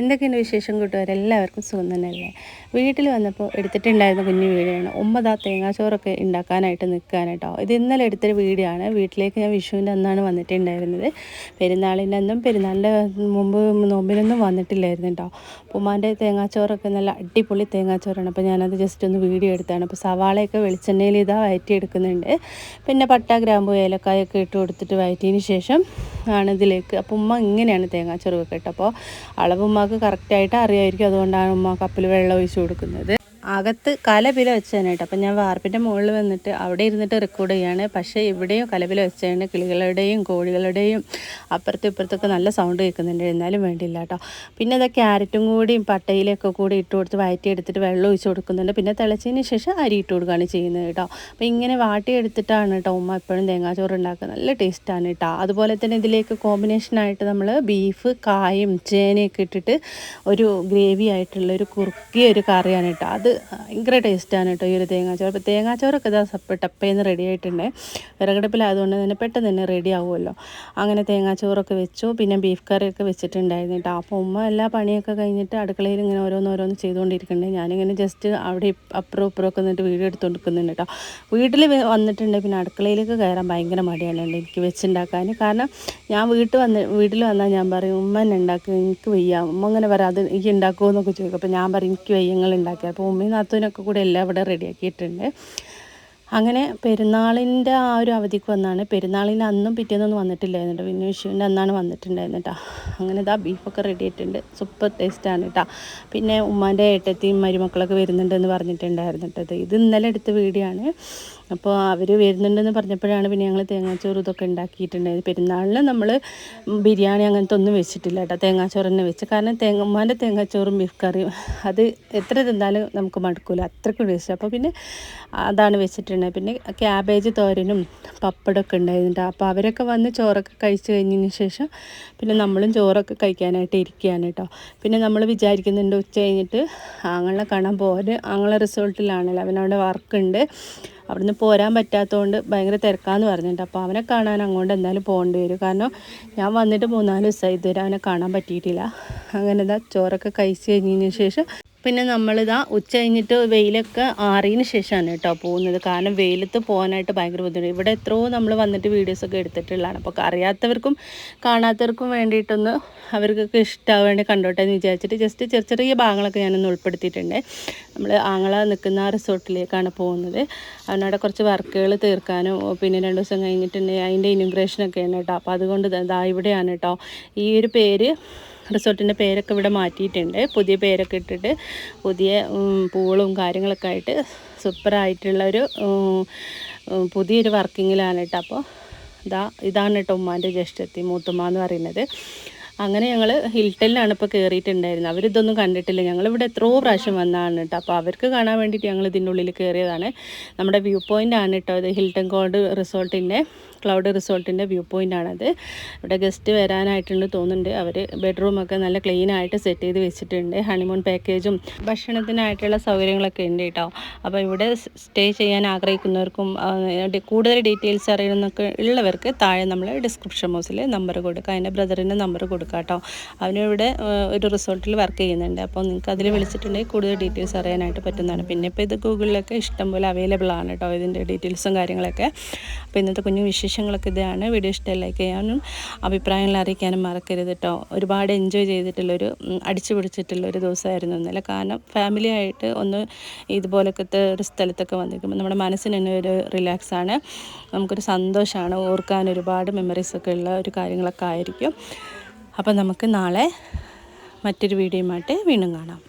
എന്തൊക്കെയുണ്ട് വിശേഷം കൂട്ടുകാർ എല്ലാവർക്കും സുഖം തന്നെയല്ലേ? വീട്ടിൽ വന്നപ്പോൾ എടുത്തിട്ടുണ്ടായിരുന്ന കുഞ്ഞു വീഡിയോയാണ് ഉമ്മതാ തേങ്ങാച്ചോറൊക്കെ ഉണ്ടാക്കാനായിട്ട് നിൽക്കാനായിട്ടോ ഇത് ഇന്നലെ എടുത്തൊരു വീഡിയോ ആണ് വീട്ടിലേക്ക് ഞാൻ വിഷുവിന്റെ അന്നാണ് വന്നിട്ടുണ്ടായിരുന്നത്. പെരുന്നാളിന്റെ അന്നും പെരുന്നാളിന്റെ മുമ്പ് നോമ്പിനൊന്നും വന്നിട്ടില്ലായിരുന്നു കേട്ടോ. ഉമ്മാന്റെ തേങ്ങാച്ചോറൊക്കെ നല്ല അടിപൊളി തേങ്ങാച്ചോറാണ്. അപ്പോൾ ഞാനത് ജസ്റ്റ് ഒന്ന് വീഡിയോ എടുത്താണ്. അപ്പോൾ സവാളയൊക്കെ വെളിച്ചെണ്ണയിൽ ഇതാ വയറ്റി എടുക്കുന്നുണ്ട് പിന്നെ പട്ട ഗ്രാമ്പു ഏലക്കായൊക്കെ ഇട്ട് കൊടുത്തിട്ട് വയറ്റിയതിന് ശേഷം ആണ് ഇതിലേക്ക്. അപ്പോൾ ഉമ്മ ഇങ്ങനെയാണ് തേങ്ങാച്ചോറ് വെക്കട്ടോ അപ്പോൾ അളവ് ഉമ്മക്ക് കറക്റ്റായിട്ട് അറിയായിരിക്കും. അതുകൊണ്ടാണ് ഉമ്മ കപ്പിൽ വെള്ളം ഒഴിച്ചു കൊടുക്കുന്നത്. അകത്ത് കലപില വെച്ചാണ് കേട്ടോ. അപ്പം ഞാൻ വാർപ്പിന്റെ മുകളിൽ വന്നിട്ട് അവിടെ ഇരുന്നിട്ട് റെക്കോർഡ് ചെയ്യാണ്. പക്ഷേ ഇവിടെയും കലപില വെച്ചാണ് കിളികളുടെയും കോഴികളുടെയും അപ്പുറത്തും ഇപ്പുറത്തൊക്കെ നല്ല സൗണ്ട് കേൾക്കുന്നുണ്ട്. എന്നാലും വേണ്ടിയില്ല കേട്ടോ. പിന്നെ അത് ക്യാരറ്റും കൂടിയും പട്ടയിലൊക്കെ കൂടി ഇട്ട് കൊടുത്ത് വയറ്റി എടുത്തിട്ട് വെള്ളം ഒഴിച്ച് കൊടുക്കുന്നുണ്ട്. പിന്നെ തിളച്ചതിന് ശേഷം അരി ഇട്ട് കൊടുക്കുകയാണ് ചെയ്യുന്നത് കേട്ടോ. അപ്പോൾ ഇങ്ങനെ വാട്ടി എടുത്തിട്ടാണ് കേട്ടോ ഉമ്മ എപ്പോഴും തേങ്ങാച്ചോറ് ഉണ്ടാക്കുക. നല്ല ടേസ്റ്റാണ് കേട്ടോ. അതുപോലെ തന്നെ ഇതിലേക്ക് കോമ്പിനേഷനായിട്ട് നമ്മൾ ബീഫ് കായും ചേനയൊക്കെ ഇട്ടിട്ട് ഒരു ഗ്രേവി ആയിട്ടുള്ള ഒരു കുറുക്കിയ ഒരു കറിയാണ് കേട്ടോ. അത് ഭയങ്കര ടേസ്റ്റാണ് കേട്ടോ ഈ ഒരു തേങ്ങാച്ചോറ്. അപ്പോൾ തേങ്ങാച്ചോറൊക്കെ ഇതാ സപ്പ് ടപ്പേന്ന് റെഡി ആയിട്ടുണ്ട്. വിറകടുപ്പിലായതുകൊണ്ട് തന്നെ പെട്ടെന്ന് തന്നെ റെഡി ആവുമല്ലോ. അങ്ങനെ തേങ്ങാച്ചോറൊക്കെ വെച്ചു. പിന്നെ ബീഫ് കറിയൊക്കെ വെച്ചിട്ടുണ്ടായിരുന്നു കേട്ടോ. അപ്പോൾ ഉമ്മ എല്ലാ പണിയൊക്കെ കഴിഞ്ഞിട്ട് അടുക്കളയിൽ ഇങ്ങനെ ഓരോന്നോരോന്ന് ചെയ്തുകൊണ്ടിരിക്കുന്നുണ്ട്. ഞാനിങ്ങനെ ജസ്റ്റ് അവിടെ അപ്പുറം ഇപ്പുറം ഒക്കെ നിന്നിട്ട് വീഡിയോ എടുത്തുകൊടുക്കുന്നുണ്ട് കേട്ടോ. വീട്ടിൽ വന്നിട്ടുണ്ട്. പിന്നെ അടുക്കളയിലേക്ക് കയറാൻ ഭയങ്കര മടിയാണ് എനിക്ക് വെച്ചുണ്ടാക്കാൻ. കാരണം ഞാൻ വീട്ടിൽ വന്ന് വീട്ടിൽ വന്നാൽ ഞാൻ പറയും ഉമ്മ എന്നെ ഉണ്ടാക്കും എനിക്ക് വയ്യ. ഉമ്മ അങ്ങനെ പറയാം അത് എനിക്ക് ഉണ്ടാക്കുമോ എന്നൊക്കെ ചോദിക്കും. അപ്പോൾ ഞാൻ പറയും എനിക്ക് വയ്യങ്ങൾ അപ്പോൾ ഉമ്മയും നാത്തൂനൊക്കെ കൂടെ എല്ലാം ഇവിടെ റെഡിയാക്കിയിട്ടുണ്ട്. അങ്ങനെ പെരുന്നാളിന്റെ ആ ഒരു അവധിക്ക് വന്നാണ്. പെരുന്നാളിന് അന്നും പിറ്റേന്നൊന്നും വന്നിട്ടില്ലായിരുന്നു പിന്നെ വിഷുവിന്റെ അന്നാണ് വന്നിട്ടുണ്ടായിരുന്നു കേട്ടോ. അങ്ങനെ ഇതാ ബീഫൊക്കെ റെഡി ആയിട്ടുണ്ട്. സൂപ്പർ ടേസ്റ്റാണ് കേട്ടോ. പിന്നെ ഉമ്മാന്റെ ഏട്ടത്തിയും മരുമക്കളൊക്കെ വരുന്നുണ്ടെന്ന് പറഞ്ഞിട്ടുണ്ടായിരുന്നു കേട്ടത് ഇത് ഇന്നലെ എടുത്ത വീഡിയോ ആണ്. അപ്പോൾ അവർ വരുന്നുണ്ടെന്ന് പറഞ്ഞപ്പോഴാണ് പിന്നെ ഞങ്ങൾ തേങ്ങാച്ചോറ് ഇതൊക്കെ ഉണ്ടാക്കിയിട്ടുണ്ടായത്. പെരുന്നാളിന് നമ്മൾ ബിരിയാണി അങ്ങനത്തെ ഒന്നും വെച്ചിട്ടില്ല കേട്ടോ. തേങ്ങാച്ചോറ് തന്നെ വെച്ച്. കാരണം തേങ്ങ തേങ്ങാച്ചോറും ബീഫ് കറിയും അത് എത്ര തിന്നാലും നമുക്ക് മടുക്കില്ല അത്രയ്ക്ക് ടേസ്റ്റ് അപ്പോൾ പിന്നെ അതാണ് വെച്ചിട്ടുണ്ടായത്. പിന്നെ ക്യാബേജ് തോരനും പപ്പടമൊക്കെ ഉണ്ടായിരുന്നുണ്ട് അപ്പോൾ അവരൊക്കെ വന്ന് ചോറൊക്കെ കഴിച്ച് കഴിഞ്ഞതിന് ശേഷം പിന്നെ നമ്മളും ചോറൊക്കെ കഴിക്കാനായിട്ട് ഇരിക്കുകയാണ് കേട്ടോ. പിന്നെ നമ്മൾ വിചാരിക്കുന്നുണ്ട് ഉച്ച കഴിഞ്ഞിട്ട് ആങ്ങളെ കാണാൻ പോകാൻ. ആങ്ങളെ റിസോർട്ടിലാണല്ലോ അവനവിടെ വർക്കുണ്ട് അവിടുന്ന് പോരാൻ പറ്റാത്തതുകൊണ്ട് ഭയങ്കര തിരക്കാന്ന് പറഞ്ഞിട്ടുണ്ട്. അപ്പോൾ അവനെ കാണാൻ അങ്ങോട്ട് എന്തായാലും പോകേണ്ടി വരും. കാരണം ഞാൻ വന്നിട്ട് മൂന്നാൽ ദിവസമായി ഇതുവരെ അവനെ കാണാൻ പറ്റിയിട്ടില്ല. അങ്ങനെ എന്താ ചോറൊക്കെ കഴിച്ച് കഴിഞ്ഞതിന് ശേഷം പിന്നെ നമ്മളിതാ ഉച്ച കഴിഞ്ഞിട്ട് വെയിലൊക്കെ ആറിയതിന് ശേഷമാണ് കേട്ടോ പോകുന്നത്. കാരണം വെയിലത്ത് പോകാനായിട്ട് ഭയങ്കര ബുദ്ധിമുട്ട്. ഇവിടെ എത്രയോ നമ്മൾ വന്നിട്ട് വീഡിയോസൊക്കെ എടുത്തിട്ടുള്ളതാണ്. അപ്പോൾ അറിയാത്തവർക്കും കാണാത്തവർക്കും വേണ്ടിയിട്ടൊന്ന് അവർക്കൊക്കെ ഇഷ്ടമാവാൻ വേണ്ടി കണ്ടോട്ടെ എന്ന് വിചാരിച്ചിട്ട് ജസ്റ്റ് ചെറിയ ചെറിയ ഭാഗങ്ങളൊക്കെ ഞാനൊന്ന് ഉൾപ്പെടുത്തിയിട്ടുണ്ട്. നമ്മൾ ആങ്ങള നിൽക്കുന്ന റിസോർട്ടിലേക്കാണ് പോകുന്നത്. അവനവിടെ കുറച്ച് വർക്കുകൾ തീർക്കാനും പിന്നെ രണ്ട് ദിവസം കഴിഞ്ഞിട്ടുണ്ടെങ്കിൽ അതിന്റെ ഇനുഗ്രേഷനൊക്കെയാണ് കേട്ടോ. അപ്പോൾ അതുകൊണ്ട് ഇതാ ഇവിടെയാണ് കേട്ടോ. ഈ ഒരു പേര് റിസോർട്ടിന്റെ പേരൊക്കെ ഇവിടെ മാറ്റിയിട്ടുണ്ട്. പുതിയ പേരൊക്കെ ഇട്ടിട്ട് പുതിയ പൂളും കാര്യങ്ങളൊക്കെ ആയിട്ട് സൂപ്പറായിട്ടുള്ള ഒരു പുതിയൊരു വർക്കിങ്ങിലാണ് കേട്ടോ. അപ്പോൾ ഇതാ ഇതാണ് കേട്ടോ ഉമ്മാന്റെ ജ്യേഷ്ഠത്തി മൂത്തുമ്മ എന്ന് പറയുന്നത്. അങ്ങനെ ഞങ്ങൾ ഹിൽട്ടലിലാണ് ഇപ്പോൾ കയറിയിട്ടുണ്ടായിരുന്നത് അവരിതൊന്നും കണ്ടിട്ടില്ല. ഞങ്ങളിവിടെ എത്രയോ പ്രാവശ്യം വന്നതാണ് കേട്ടോ. അപ്പോൾ അവർക്ക് കാണാൻ വേണ്ടിയിട്ട് ഞങ്ങൾ ഇതിന്റെ ഉള്ളിൽ കയറിയതാണ് നമ്മുടെ വ്യൂ പോയിന്റ് ആണ് കേട്ടോ ഇത്. ഹിൽട്ടൺ കോഡ് റിസോർട്ടിന്റെ ക്ലൗഡ് റിസോർട്ടിന്റെ വ്യൂ പോയിന്റ് ആണത്. ഇവിടെ ഗസ്റ്റ് വരാനായിട്ടുണ്ട് തോന്നുന്നുണ്ട്. അവർ ബെഡ്റൂമൊക്കെ നല്ല ക്ലീൻ ആയിട്ട് സെറ്റ് ചെയ്ത് വെച്ചിട്ടുണ്ട്. ഹണിമൂൺ പാക്കേജും ഭക്ഷണത്തിനായിട്ടുള്ള സൗകര്യങ്ങളൊക്കെ ഉണ്ട് കേട്ടോ. അപ്പോൾ ഇവിടെ സ്റ്റേ ചെയ്യാൻ ആഗ്രഹിക്കുന്നവർക്കും കൂടുതൽ ഡീറ്റെയിൽസ് അറിയണമെന്നൊക്കെ ഉള്ളവർക്ക് താഴെ നമ്മൾ ഡിസ്ക്രിപ്ഷൻ ബോക്സിൽ നമ്പർ കൊടുക്കുക അതിന്റെ ബ്രദറിന്റെ നമ്പർ കൊടുക്കുക കേട്ടോ അവനിവിടെ ഒരു റിസോർട്ടിൽ വർക്ക് ചെയ്യുന്നുണ്ട്. അപ്പോൾ നിങ്ങൾക്ക് അതിൽ വിളിച്ചിട്ടുണ്ടെങ്കിൽ കൂടുതൽ ഡീറ്റെയിൽസ് അറിയാനായിട്ട് പറ്റുന്നതാണ്. പിന്നെ ഇപ്പോൾ ഇത് ഗൂഗിളിലൊക്കെ ഇഷ്ടംപോലെ അവൈലബിൾ ആണ് കേട്ടോ ഇതിന്റെ ഡീറ്റെയിൽസും കാര്യങ്ങളൊക്കെ. അപ്പോൾ ഇന്നത്തെ കുഞ്ഞു വിശേഷങ്ങളൊക്കെ ഇതാണ്. വീഡിയോ ഇഷ്ടം ലൈക്ക് ചെയ്യാനും അഭിപ്രായങ്ങൾ അറിയിക്കാനും മറക്കരുത് കേട്ടോ. ഒരുപാട് എൻജോയ് ചെയ്തിട്ടുള്ളൊരു അടിച്ചു പിടിച്ചിട്ടുള്ളൊരു ദിവസമായിരുന്നു ഇന്നലെ. കാരണം ഫാമിലി ആയിട്ട് ഒന്ന് ഇതുപോലത്തെ ഒരു സ്ഥലത്തൊക്കെ വന്നിരിക്കുമ്പോൾ നമ്മുടെ മനസ്സിന് തന്നെ ഒരു റിലാക്സാണ് നമുക്കൊരു സന്തോഷമാണ്. ഓർക്കാൻ ഒരുപാട് മെമ്മറീസൊക്കെ ഉള്ള ഒരു കാര്യങ്ങളൊക്കെ ആയിരിക്കും. അപ്പോൾ നമുക്ക് നാളെ മറ്റൊരു വീഡിയോയുമായിട്ട് വീണ്ടും കാണാം.